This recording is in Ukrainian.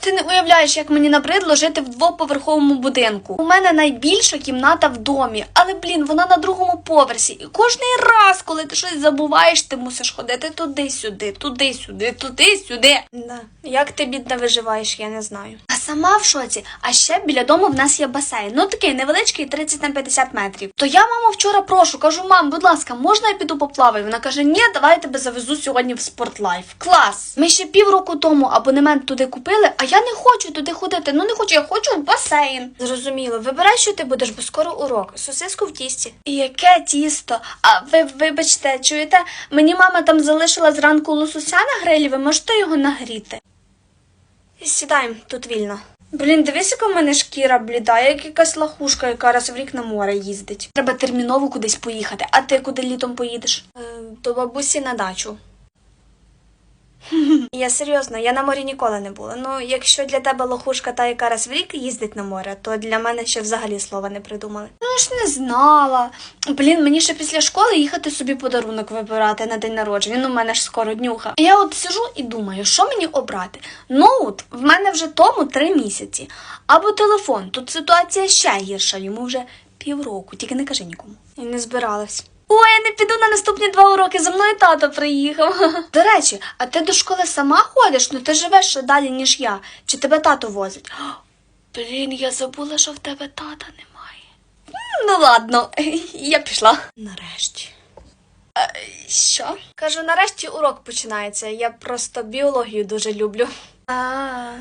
Ти не уявляєш, як мені набридло жити в двоповерховому будинку. У мене найбільша кімната в домі, але блін, вона на другому поверсі. І кожний раз, коли ти щось забуваєш, ти мусиш ходити туди-сюди, туди-сюди, туди-сюди. Да. Як ти бідна виживаєш, я не знаю. А сама в шоці. А ще біля дому в нас є басейн. Ну такий невеличкий 30 на 50 метрів. То я маму вчора прошу, кажу, мам, будь ласка, можна я піду поплаваю? Вона каже, ні, давай я тебе завезу сьогодні в спортлайф. Клас! Ми ще півроку тому абонемент туди купили, а я не хочу туди ходити. Ну не хочу, я хочу в басейн. Зрозуміло, вибирай, що ти будеш, бо скоро урок. Сосиску в тісті. І яке тісто? А ви вибачте, чуєте? Мені мама там залишила зранку лосося на грилі, ви можете його нагріти? Сідаємо, тут вільно. Блін, дивись, яка в мене шкіра бліда, як якась лахушка, яка раз в рік на море їздить. Треба терміново кудись поїхати. А ти куди літом поїдеш? Е, до бабусі на дачу. Я серйозно, я на морі ніколи не була. Ну, якщо для тебе лохушка та яка раз в рік їздить на море, то для мене ще взагалі слова не придумали. Ну ж не знала. Блін, мені ще після школи їхати собі подарунок вибирати на день народження. Ну, в мене ж скоро днюха. Я от сижу і думаю, що мені обрати? Ноут в мене вже тому три місяці. Або телефон. Тут ситуація ще гірша, йому вже півроку, тільки не кажи нікому. І не збиралась. Ой, я не піду на наступні два уроки, за мною тато приїхав. До речі, а ти до школи сама ходиш? Ну ти живеш ще далі, ніж я. Чи тебе тато возить? Блін, я забула, що в тебе тата немає. Ну ладно, я пішла. Нарешті. Е, Що? Кажу, нарешті урок починається. Я просто біологію дуже люблю. А.